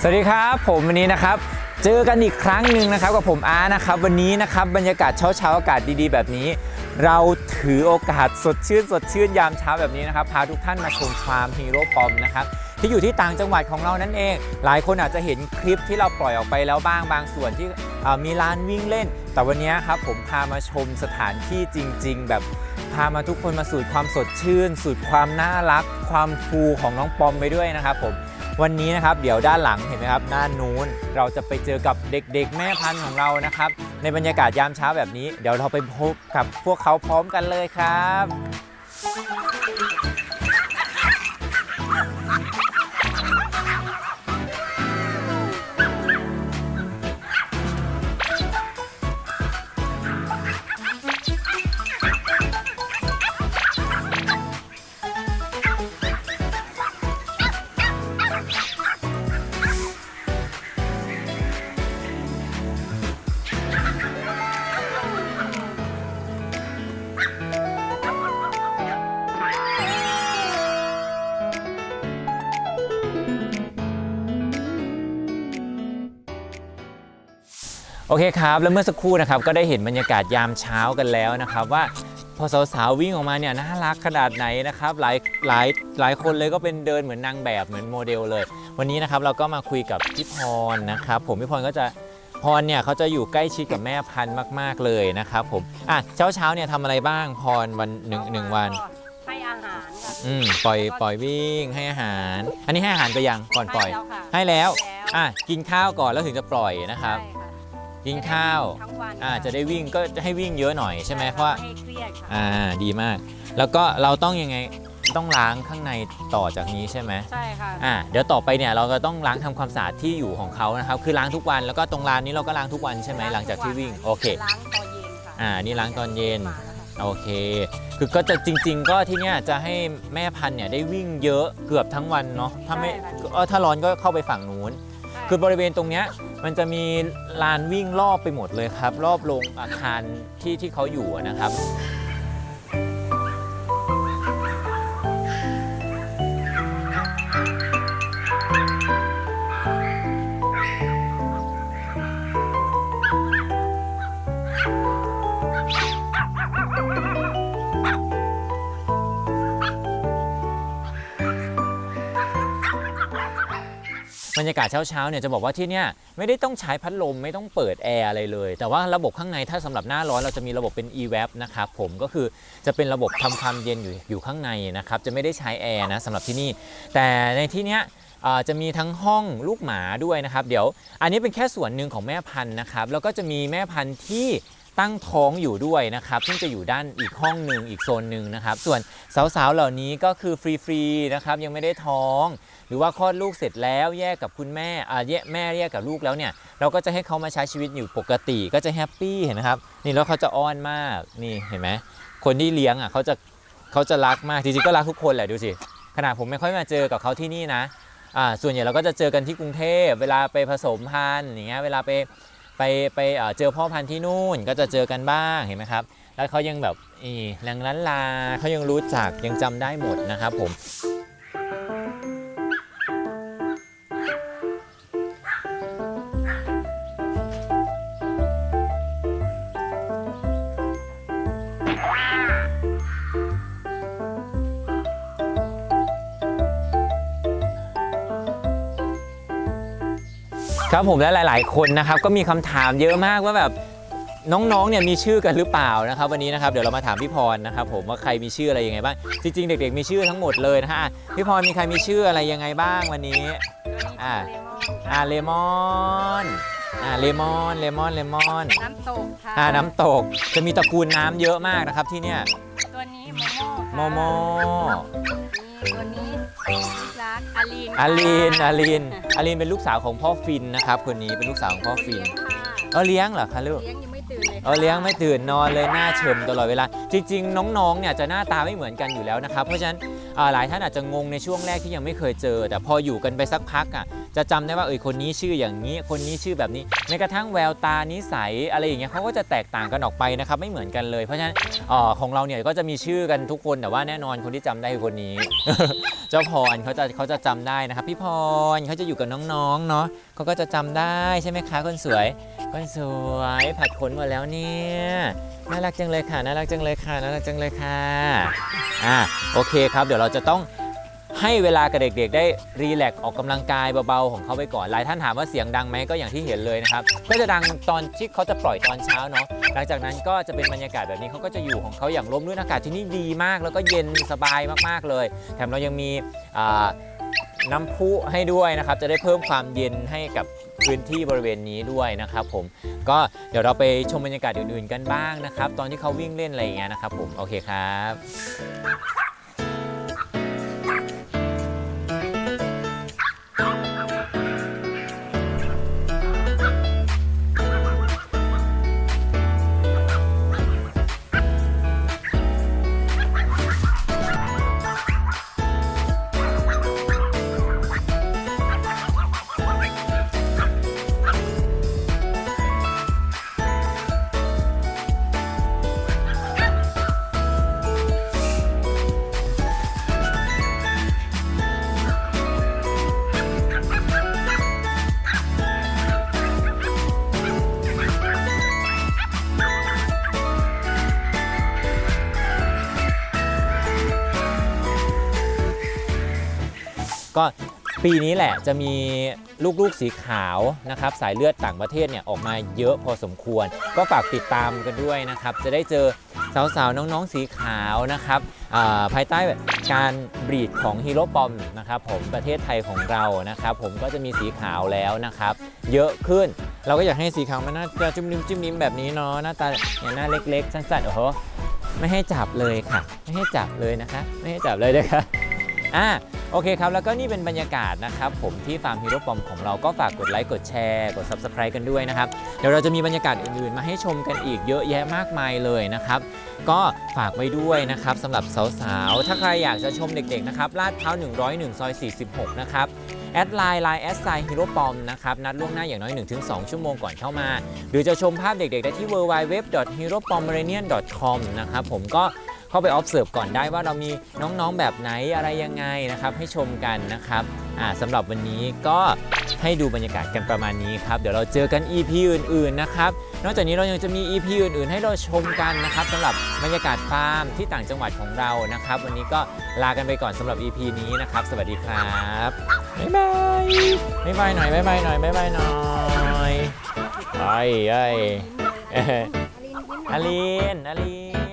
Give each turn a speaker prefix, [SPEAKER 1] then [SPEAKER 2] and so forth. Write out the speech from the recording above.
[SPEAKER 1] สวัสดีครับ ผมวันนี้นะครับ เจอกันอีกครั้งหนึ่งนะครับกับผมอาร์นะครับ วันนี้นะครับบรรยากาศเช้าเช้าๆอากาศดีๆ แบบนี้ เราถือโอกาสสดชื่น สดชื่นยามเช้าแบบนี้นะครับพาทุกท่านมาชมฟาร์มฮีโร่ปอมนะครับที่อยู่ที่ต่างจังหวัดของเรานั่นเอง หลายคนอาจจะเห็นคลิปที่เราปล่อยออกไปแล้วบ้างบางส่วนที่มีลานวิ่งเล่น แต่วันนี้ครับผมพามาชมสถานที่จริง ๆ แบบพามาทุกคนมาสูดความสดชื่น สูดความน่ารัก ความฟูของน้องปอมไปด้วยนะครับผม วันนี้นะครับเดี๋ยวด้านหลังเห็นไหมครับด้านนู้นเราจะไปเจอกับเด็กๆ แม่พันธุ์ของเรานะครับ ในบรรยากาศยามเช้าแบบนี้ เดี๋ยวเราไปพบกับพวกเขาพร้อมกันเลยครับ โอเคครับแล้วเมื่อสักครู่นะครับก็ได้เห็นบรรยากาศยามเช้ากันแล้วนะครับว่าพอสาวๆวิ่งออกมาเนี่ยน่ารักขนาดไหนนะครับหลายหลายหลายคนเลยก็เป็นเดินเหมือนนางแบบเหมือนโมเดลเลย วันนี้นะครับเราก็มาคุยกับพี่พรนะครับ ผมพี่พรก็จะพรเนี่ยเขาจะอยู่ใกล้ชิดกับแม่พันธุ์มาก ๆเลยนะครับผมอะเช้าเช้าๆเนี่ยทำอะไรบ้างพรวันหนึ่งหนึ่งวัน
[SPEAKER 2] ให้อาหารค่ะ
[SPEAKER 1] อืมปล่อยปล่อยวิ่งให้อาหาร อันนี้ให้อาหารไปยังก่อนปล่อย
[SPEAKER 2] ให้แล้วค่ะ
[SPEAKER 1] ให้แล้ว
[SPEAKER 2] ให้
[SPEAKER 1] อะกินข้าวก่อนแล้วถึงจะปล่อยนะครับ
[SPEAKER 2] ใช่ค่ะ
[SPEAKER 1] กินข้าว
[SPEAKER 2] ทั้งวัน
[SPEAKER 1] อ่าจะได้วิ่งก็จะให้วิ่งเยอะหน่อยใช่ไหมเพราะว่า
[SPEAKER 2] ให้เครียดค่ะ
[SPEAKER 1] อ่าดีมาก แล้วก็เราต้องยังไงต้องล้างข้างในต่อจากนี้ใช่ไหม
[SPEAKER 2] ใช่ค่ะ
[SPEAKER 1] อ่าเดี๋ยวต่อไปเนี่ยเราก็ต้องล้างทำความสะอาดที่อยู่ของเขานะครับคือล้างทุกวันแล้วก็ตรงลานนี้เราก็ล้างทุกวันใช่ไหมหลังจากที่วิ่งโอเค
[SPEAKER 2] ล้างตอนเย็นค่ะ
[SPEAKER 1] อ่านี่ล้างตอนเย็น
[SPEAKER 2] มาแล้วค่ะ
[SPEAKER 1] โอเคคือก็จะจริง ๆ ก็ที่เนี่ยจะให้แม่พันธุ์เนี่ยได้วิ่งเยอะเกือบทั้งวันเนาะถ้าไม่เออถ้าร้อนก็เข้าไปฝั่งนู้น คือบริเวณตรงเนี้ย มันจะมีลานวิ่งรอบไปหมดเลยครับ รอบโรงอาคารที่ที่เขาอยู่นะครับ บรรยากาศเช้าๆเนี่ยจะบอกว่าที่เนี่ยไม่ได้ต้องใช้พัดลมไม่ต้องเปิดแอร์อะไรเลย แต่ว่าระบบข้างในถ้าสำหรับหน้าร้อนเราจะมีระบบเป็น e-web นะครับผมก็คือจะเป็นระบบทำความเย็นอยู่อยู่ข้างในนะครับจะไม่ได้ใช้แอร์นะสำหรับที่นี่ แต่ในที่เนี้ยจะมีทั้งห้องลูกหมาด้วยนะครับ เดี๋ยวอันนี้เป็นแค่ส่วนหนึ่งของแม่พันธุ์นะครับ แล้วก็จะมีแม่พันธุ์ที่ ตั้งท้องอยู่ด้วยนะครับ ซึ่งจะอยู่ด้านอีกห้องหนึ่งอีกโซนหนึ่งนะครับ ส่วนสาวๆเหล่านี้ก็คือฟรีๆนะครับยังไม่ได้ท้อง หรือว่าคลอดลูกเสร็จแล้วแยกกับคุณแม่อ่าแยกแม่แยกกับลูกแล้วเนี่ยเราก็จะให้เขามาใช้ชีวิตอยู่ปกติก็จะแฮปปี้เห็นไหมครับนี่แล้วเขาจะอ้อนมากนี่เห็นไหมคนที่เลี้ยงอะเขาจะเขาจะรักมากจริงๆก็รักทุกคนแหละดูสิขนาดผมไม่ค่อยมาเจอกับเขาที่นี่นะอ่าส่วนใหญ่เราก็จะเจอกันที่กรุงเทพเวลาไปผสมพันธุ์อย่างเงี้ยเวลาไป ไปไปเจอพ่อพันธุ์ที่นู่นก็จะเจอกันบ้างเห็นไหมครับ แล้วเขายังแบบอีแรงล้านลาเขายังรู้จักยังจำได้หมดนะครับผม ครับผมและหลาย ๆ คนนะครับก็มีคำถามเยอะมากว่าแบบน้อง ๆ เนี่ยมีชื่อกันหรือเปล่านะครับวันนี้นะครับเดี๋ยวเรามาถามพี่พรนะครับผมว่าใครมีชื่ออะไรยังไงบ้างจริง ๆ เด็ก ๆ มีชื่อทั้งหมดเลยนะฮะอะพี่พรมีใครมีชื่ออะไรยังไงบ้างวันนี้อ่าอ่าเลมอนอ่าเลมอนเลมอนเลมอน
[SPEAKER 2] น้ำตกค่ะ
[SPEAKER 1] อ่าน้ำตกจะมีตระกูลน้ำเยอะมากนะครับที่เนี่ย
[SPEAKER 2] ตัวนี้โมโม
[SPEAKER 1] โมโม
[SPEAKER 2] นี่ ตัวนี้รักอาลีน
[SPEAKER 1] อาลีนอาลีนอาลีนเป็นลูกสาวของพ่อฟินนะครับคนนี้เป็นลูกสาวของพ่อฟิน
[SPEAKER 2] เลี้ยงค่ะ
[SPEAKER 1] เออเลี้ยงเหรอคะลูก
[SPEAKER 2] เลี้ยงยังไม่ตื่นเลย
[SPEAKER 1] เออเลี้ยงไม่ตื่นนอนเลยหน้าเฉมตลอดเวลา จริง ๆ น้องๆเนี่ยจะหน้าตาไม่เหมือนกันอยู่แล้วนะครับเพราะฉะนั้นอ่า หลายท่านอาจจะงงในช่วงแรกที่ยังไม่เคยเจอ แต่พออยู่กันไปสักพักอะจะจำได้ว่าเออคนนี้ชื่ออย่างนี้ คนนี้ชื่อแบบนี้แม้กระทั่งแววตานิสัยอะไรอย่างเงี้ยเขาก็จะแตกต่างกันออกไปนะครับไม่เหมือนกันเลย เพราะฉะนั้นอ่อของเราเนี่ยก็จะมีชื่อกันทุกคนแต่ว่าแน่นอนคนที่จำได้คือคนนี้ เจ้าพรเขาจะเขาจะจำได้นะครับ พี่พรเขาจะอยู่กับน้องๆเนาะเขาก็จะจำได้ใช่ไหมคะคนสวยคนสวยผัดขนหมดแล้วเนี่ยน่ารักจังเลยค่ะน่ารักจังเลยค่ะน่ารักจังเลยค่ะอะโอเคครับเดี๋ยวเราราจะต้องให้เวลากับเด็กๆ ได้รีแลกซ์ออกกำลังกายเบาๆของเขาไปก่อน หลายท่านถามว่าเสียงดังไหมก็อย่างที่เห็นเลยนะครับ ก็จะดังตอนที่เขาจะปล่อยตอนเช้าเนาะ หลังจากนั้นก็จะเป็นบรรยากาศแบบนี้เขาก็จะอยู่ของเขาอย่างร่มรื่นอากาศที่นี่ดีมาก แล้วก็เย็นสบายมากๆเลย แถมเรายังมีน้ำพุให้ด้วยนะครับ จะได้เพิ่มความเย็นให้กับพื้นที่บริเวณนี้ด้วยนะครับผม ก็เดี๋ยวเราไปชมบรรยากาศอื่นๆกันบ้างนะครับ ตอนที่เขาวิ่งเล่นอะไรอย่างเงี้ยนะครับผม โอเคครับ ก็ปีนี้แหละจะมีลูกๆสีขาวนะครับสายเลือดต่างประเทศเนี่ยออกมาเยอะพอสมควร ก็ฝากติดตามกันด้วยนะครับ จะได้เจอสาวๆ น้องๆ สีขาวนะครับภายใต้การบรีดของฮีโร่ปอมนะครับผมประเทศไทยของเรานะครับ ผมก็จะมีสีขาวแล้วนะครับ เยอะขึ้น เราก็อยากให้สีขาวมันน่าจะจุ่มนิ้มจุ่มนิ้มแบบนี้เนาะหน้าตาเนี่ยหน้าเล็กๆสั้นๆโอ้โหไม่ให้จับเลยค่ะ ไม่ให้จับเลยนะคะ ไม่ให้จับเลยนะคะอะ โอเคครับ แล้วก็นี่เป็นบรรยากาศนะครับ ผมที่ฟาร์มฮีโร่ปอมของเราก็ฝากกดไลค์กดแชร์กด Subscribe กันด้วยนะครับ เดี๋ยวเราจะมีบรรยากาศอื่นๆ มาให้ชมกันอีกเยอะแยะมากมายเลยนะครับ ก็ฝากไว้ด้วยนะครับสำหรับสาวๆ ถ้าใครอยากจะชมเด็กๆนะครับลาดพร้า 101 ซอย 46 นะครับแอดไลน์ไลน์แอดไซน์ฮีโร่ปอมนะครับนัดล่วงหน้าอย่างน้อย 1-2 ชั่วโมงก่อนเข้ามา หรือจะชมภาพเด็กๆ ได้ที่ www.heropomeranian.com นะครับผมก็ เข้าไป observe ก่อนได้ว่าเรามีน้องๆแบบไหนอะไรยังไงนะครับ ให้ชมกันนะครับอ่าสำหรับวันนี้ก็ให้ดูบรรยากาศกันประมาณนี้ครับเดี๋ยวเราเจอกัน EP อื่นๆนะครับนอกจากนี้เรายังจะมี EP อื่นๆ ให้เราชมกันนะครับสำหรับบรรยากาศฟาร์มที่ต่างจังหวัดของเรานะครับ วันนี้ก็ลากันไปก่อนสำหรับ EP นี้นะครับ สวัสดีครับบ๊ายบายบ๊ายบายหน่อยบ๊ายบายหน่อยบ๊ายบายหน่อยไอ้ไอ้เอ่ออลินอลิน